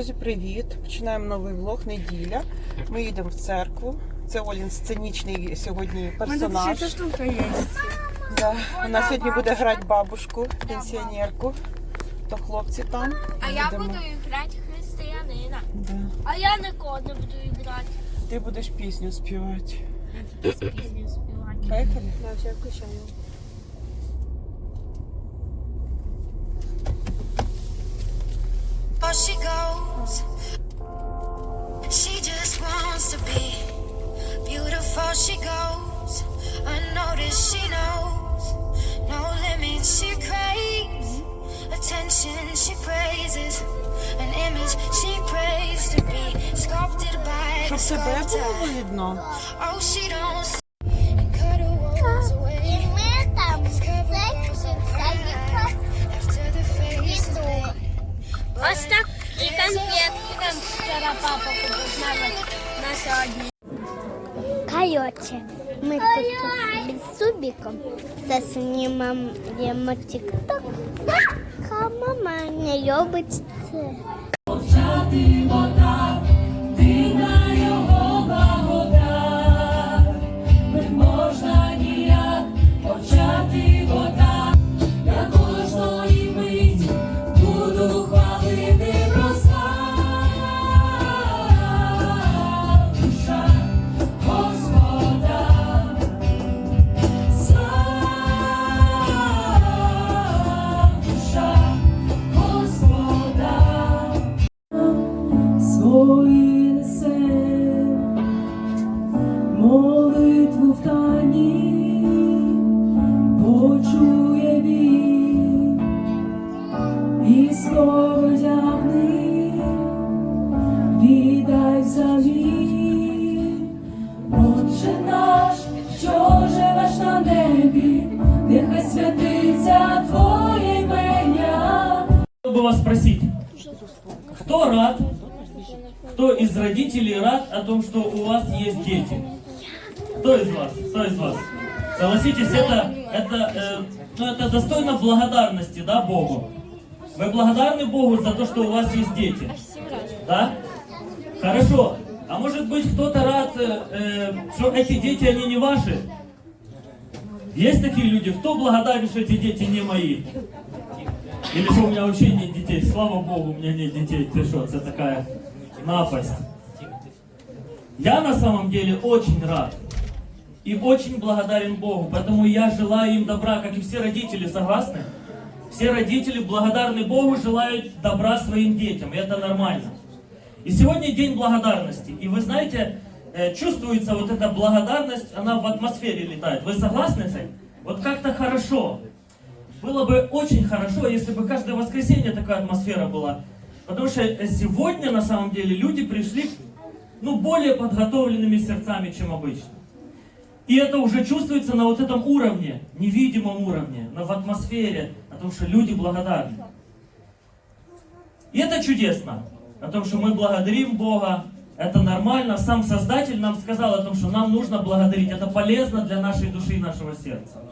Друзі, привіт! Починаємо новий влог неділя. Ми їдемо в церкву. Це Олін сценічний сьогодні персонаж. Эта штука есть. Да. Вона сьогодні буде грати бабушку, пенсіонерку. То хлопці там. А я Їдемо. буду грати християнина. Да. А я нікого не буду грати. Ти будеш пісню співати. Пісню співати. Поїхали? Да, все включаю. goes. She just wants to be beautiful. She goes unnoticed. She knows no limits. She craves attention. She praises an image. She prays to be sculpted by the Щоб тебе sculptor. було видно. Oh, she don't вчора папа купив на сьогодні. Короче, ми тут з Субіком заснімаємо тік-ток. А мама не любить це. Кто рад, кто из родителей рад о том, что у вас есть дети? Кто из вас? Кто из вас? Согласитесь, это, это, э, ну, это достойно благодарности, да, Богу? Вы благодарны Богу за то, что у вас есть дети? Да? Хорошо. А может быть кто-то рад, э, э, что эти дети, они не ваши? Есть такие люди? Кто благодарен, что эти дети не мои? Или что у меня вообще нет детей? Слава Богу, у меня нет детей. Ты что, это такая напасть. Я на самом деле очень рад. И очень благодарен Богу. Поэтому я желаю им добра, как и все родители, согласны? Все родители благодарны Богу, желают добра своим детям. И это нормально. И сегодня день благодарности. И вы знаете, э, чувствуется вот эта благодарность, она в атмосфере летает. Вы согласны с этим? Вот как-то хорошо. Было бы очень хорошо, если бы каждое воскресенье такая атмосфера была. Потому что сегодня, на самом деле, люди пришли ну, более подготовленными сердцами, чем обычно. И это уже чувствуется на вот этом уровне, невидимом уровне, но в атмосфере, о том, что люди благодарны. И это чудесно, о том, что мы благодарим Бога, это нормально. Сам Создатель нам сказал о том, что нам нужно благодарить. Это полезно для нашей души и нашего сердца.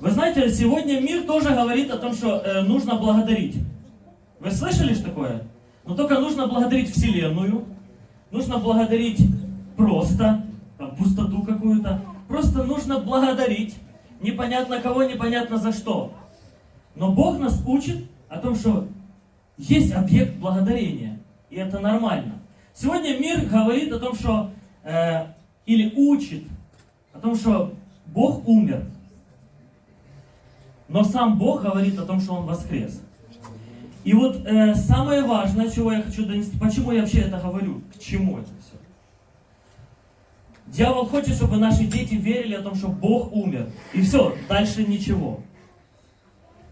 Вы знаете, сегодня мир тоже говорит о том, что э, нужно благодарить. Вы слышали что такое? Но только нужно благодарить Вселенную, нужно благодарить просто, там, пустоту какую-то. Просто нужно благодарить непонятно кого, непонятно за что. Но Бог нас учит о том, что есть объект благодарения, и это нормально. Сегодня мир говорит о том, что э, или учит о том, что Бог умер. Но сам Бог говорит о том, что Он воскрес. И вот э, самое важное, чего я хочу донести, почему я вообще это говорю, к чему это все. Дьявол хочет, чтобы наши дети верили о том, что Бог умер. И все, дальше ничего.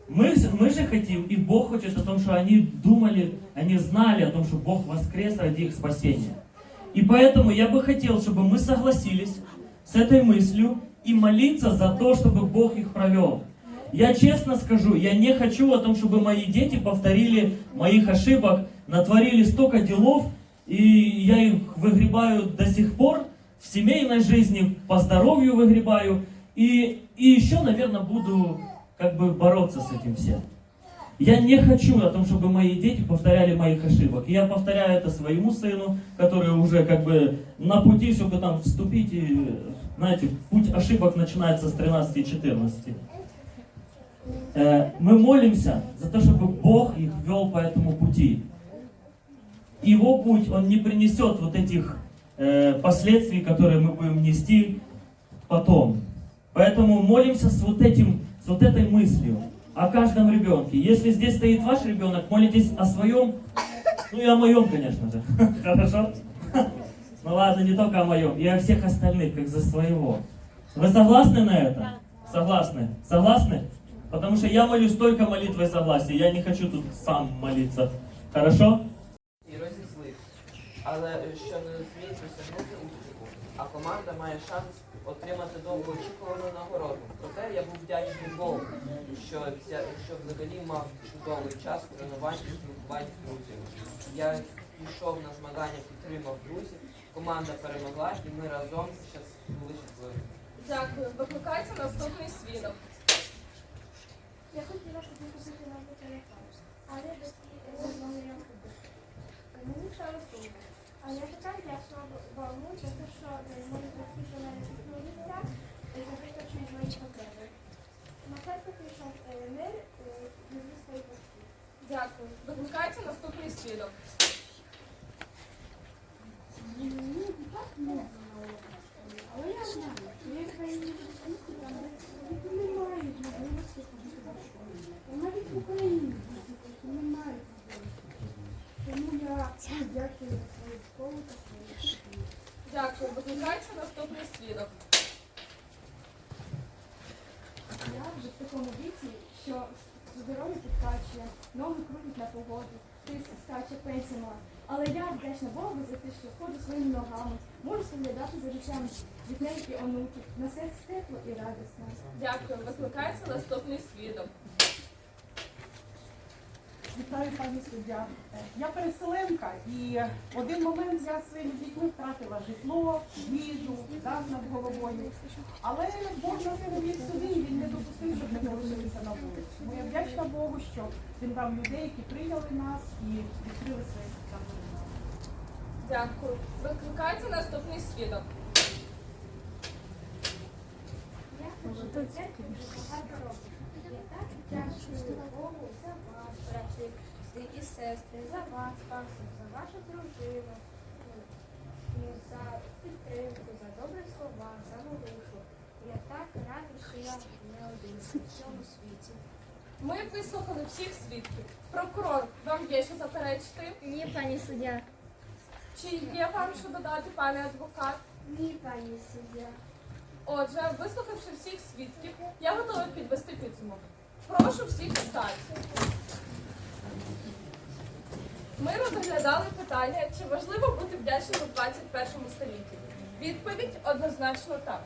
Мы, мы же хотим, и Бог хочет о том, что они думали, они знали о том, что Бог воскрес ради их спасения. И поэтому я бы хотел, чтобы мы согласились с этой мыслью и молиться за то, чтобы Бог их провел. Я честно скажу, я не хочу о том, чтобы мои дети повторили моих ошибок, натворили столько делов, и я их выгребаю до сих пор в семейной жизни, по здоровью выгребаю, и, и еще, наверное, буду как бы бороться с этим всем. Я не хочу о том, чтобы мои дети повторяли моих ошибок. И я повторяю это своему сыну, который уже как бы на пути, чтобы там вступить. И, знаете, путь ошибок начинается с 13-14. Э, Мы молимся за то, чтобы Бог их вел по этому пути. Его путь, он не принесет вот этих э, последствий, которые мы будем нести потом. Поэтому молимся с вот этим, с вот этой мыслью о каждом ребенке. Если здесь стоит ваш ребенок, молитесь о своем, ну и о моем, конечно же. Хорошо? Ну ладно, не только о моем, и о всех остальных, как за своего. Вы согласны на это? Согласны? Согласны? Потому что я молюсь только молитвой согласия. Я не хочу тут сам молиться. Хорошо? і розізлив. Але що не зміг досягнути успіху, а команда має шанс отримати довгоочікувану нагороду. Проте я був вдячний Богу, що, ця, що взагалі мав чудовий час тренувань і спілкувань з друзями. Я пішов на змагання, підтримав друзів, команда перемогла і ми разом щас були щасливі. Дякую. Викликається наступний свідок. Я хотіла, щоб ви купити нам телефон, але дозвонила. Мені стало сумно. А я така вдячна Богу за те, що мої батьки до мене підтримуються і забезпечують мої потреби. На серце прийшов е, мир е, від своїх батьків. Дякую. Викликається наступний свідок. Але я знаю, що є країни світу, там де не мають можливості ходити до школи. І навіть в Україні діти не мають можливості. Тому я дякую за свою школу та свою. Дякую. Викликається наступний свідок. Я вже в такому віці, що здоров'я підкачує, ноги крутять на погоду, тиск скаче пенсіма. Але я вдячна Богу за те, що ходжу своїми ногами, можу споглядати за життям дітей і онуків. На серці тепло і радісно. Дякую. Викликається наступний свідок. Вітаю, пані суддя. Я переселенка і в один момент я своїми дітьми втратила житло, їжу, дах над головою. Але Бог не вів сюди, і він не допустив, щоб ми залишилися на вулиці. Тому я вдячна Богу, що він дав людей, які прийняли нас і відкрили своє серця. Дякую. Викликається наступний свідок. Я багато років. Дякую Богу за вас, брати і сестри, за вас, пастор, за вашу дружину, за підтримку, за добрі слова, за молитву. Я так рада, що я не один в цьому світі. Ми вислухали всіх свідків. Прокурор, вам є що заперечити? Ні, пані суддя. Чи є вам що додати, пане адвокат? Ні, пані суддя. Отже, вислухавши всіх свідків, я готова підвести підсумок. Прошу всіх встати. Ми розглядали питання, чи важливо бути вдячним у 21 столітті. Відповідь однозначно так.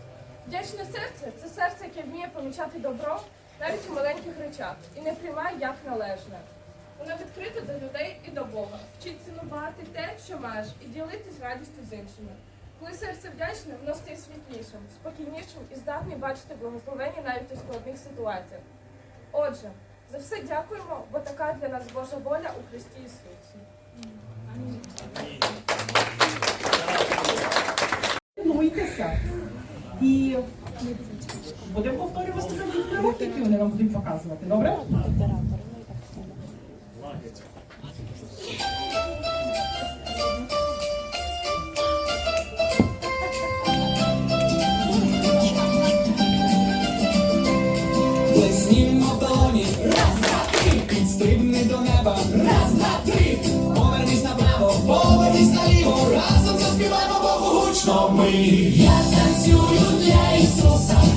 Вдячне серце це серце, яке вміє помічати добро навіть у маленьких речах і не приймає як належне. Воно відкрите до людей і до Бога. Вчить цінувати те, що маєш, і ділитись радістю з іншими. Коли серце вдячне, воно стає світлішим, спокійнішим і здатний бачити благословення навіть у складних ситуаціях. Отже, за все дякуємо, бо така для нас Божа воля у Христі Ісусі. Тренуйтеся. І будемо повторювати які вони нам будемо показувати. Добре?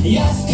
Yes.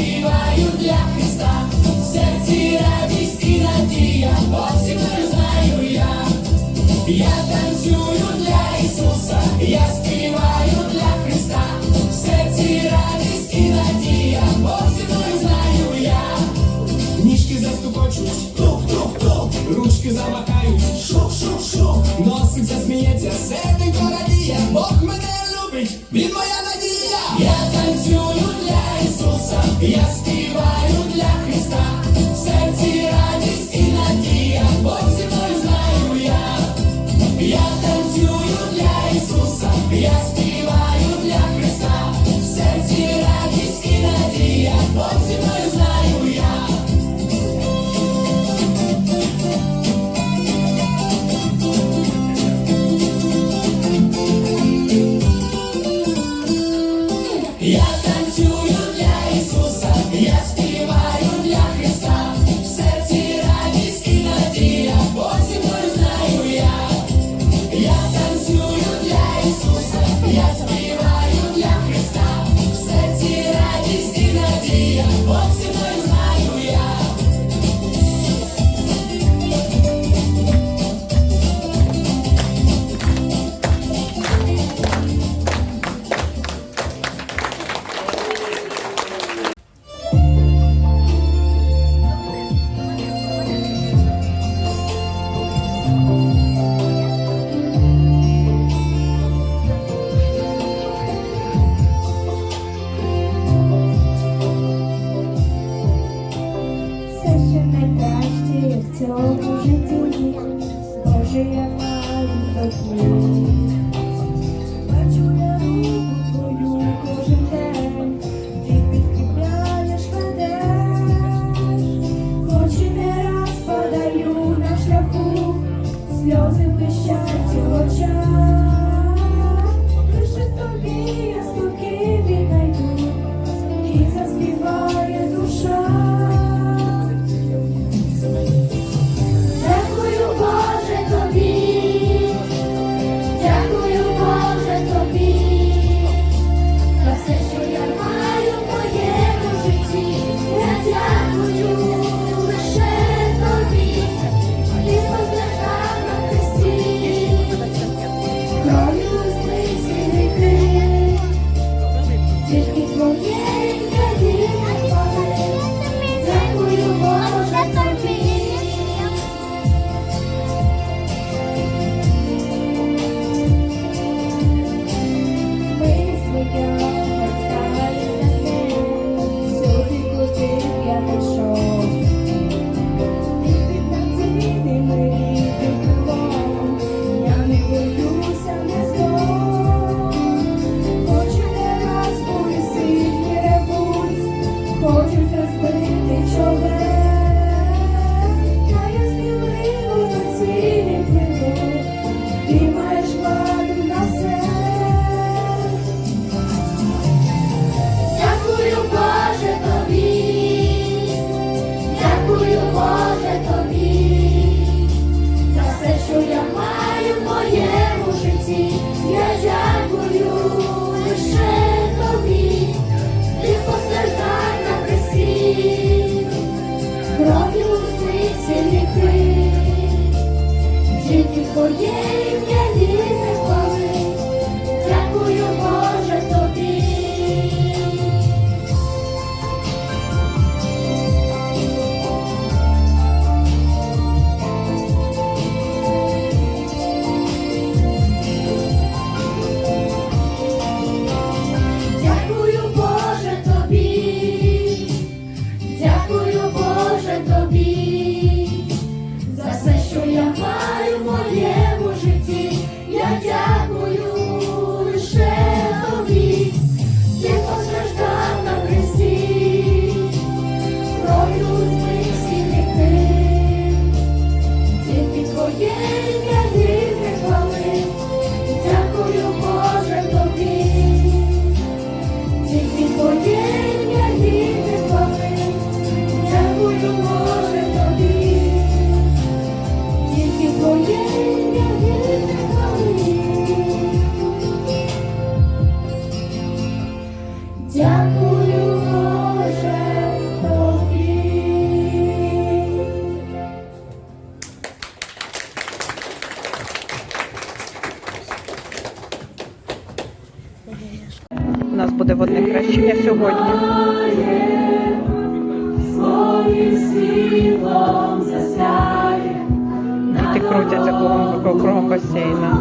Крутяться кругом, кругом басейна.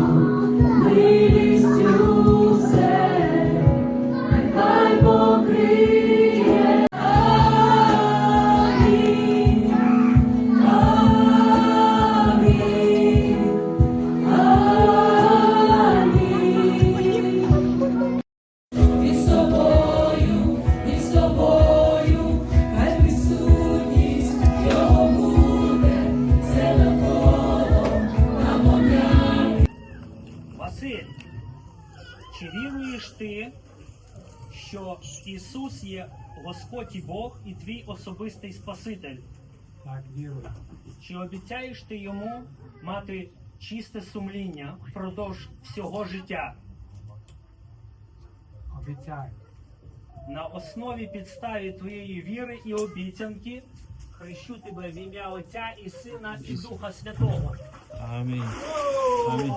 Син, чи віруєш ти, що Ісус є Господь і Бог і твій особистий Спаситель? Так, вірую. Чи обіцяєш ти йому мати чисте сумління впродовж всього життя? Обіцяю. На основі підставі твоєї віри і обіцянки хрещу тебе в ім'я Отця і Сина і Духа Святого. Амінь. Амінь.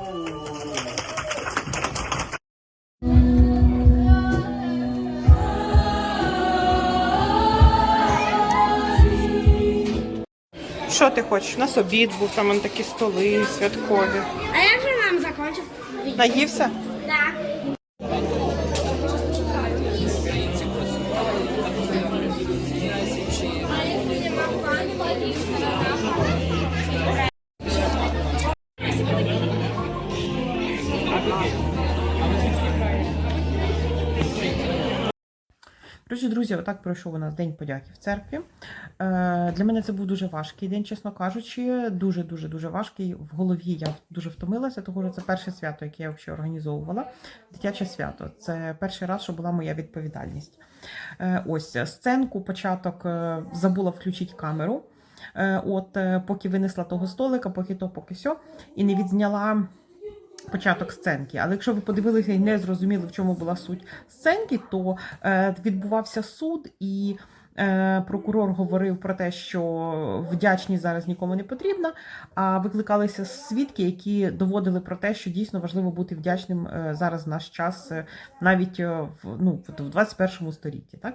Що ти хочеш? У нас обід був, там он такі столи святкові. А як же нам закончив? Наївся? Друзі, отак пройшов у нас День подяки в церкві. Е, Для мене це був дуже важкий день, чесно кажучи. Дуже, дуже, важкий. В голові я дуже втомилася, тому що це перше свято, яке я взагалі організовувала. Дитяче свято. Це перший раз, що була моя відповідальність. Е, Ось сценку, початок е, забула включити камеру. От, поки винесла того столика, поки то, поки сьо, і не відзняла початок сценки. Але якщо ви подивилися і не зрозуміли, в чому була суть сценки, то е, відбувався суд і. е, Прокурор говорив про те, що вдячність зараз нікому не потрібна, а викликалися свідки, які доводили про те, що дійсно важливо бути вдячним е, зараз в наш час, навіть в, ну, в 21 столітті. Так?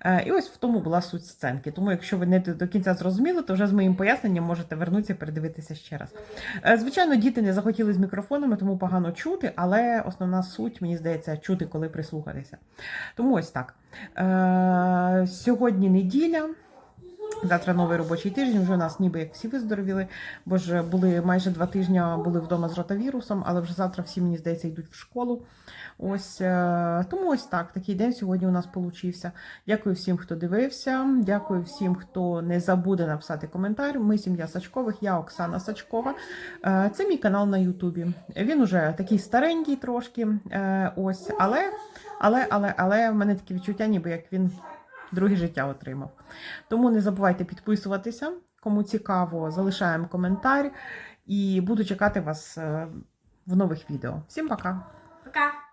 Е, І ось в тому була суть сценки. Тому, якщо ви не до кінця зрозуміли, то вже з моїм поясненням можете вернутися і передивитися ще раз. Е, Звичайно, діти не захотіли з мікрофонами, тому погано чути, але основна суть, мені здається, чути, коли прислухатися. Тому ось так. Е, Сьогодні неділя. Завтра новий робочий тиждень. Вже у нас ніби як всі виздоровіли, бо ж були майже два тижні були вдома з ротавірусом, але вже завтра всі, мені здається, йдуть в школу. Ось е, тому ось так. Такий день сьогодні у нас получився. Дякую всім, хто дивився. Дякую всім, хто не забуде написати коментар. Ми сім'я Сачкових, я Оксана Сачкова. Е, Це мій канал на Ютубі. Він уже такий старенький трошки. е, Ось, але, але, але, але в мене таке відчуття, ніби як він друге життя отримав. Тому не забувайте підписуватися. Кому цікаво, залишаємо коментар і буду чекати вас е, в нових відео. Всім пока! Пока.